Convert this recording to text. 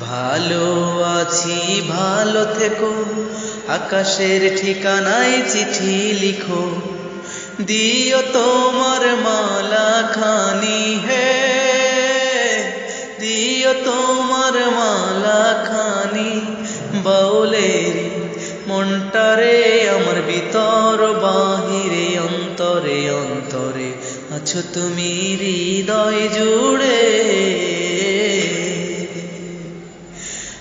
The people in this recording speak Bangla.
ভালো আছি, ভালো থেকো। আকাশের ঠিকানায় চিঠি লিখো। দিও তোমার মালা খানি হে। দিও তোমার মালা খানি বাউলেরি মনটারে আমার ভিতর, বাহিরে, অন্তরে অন্তরে। আছো তুমি হৃদয় জুড়ে।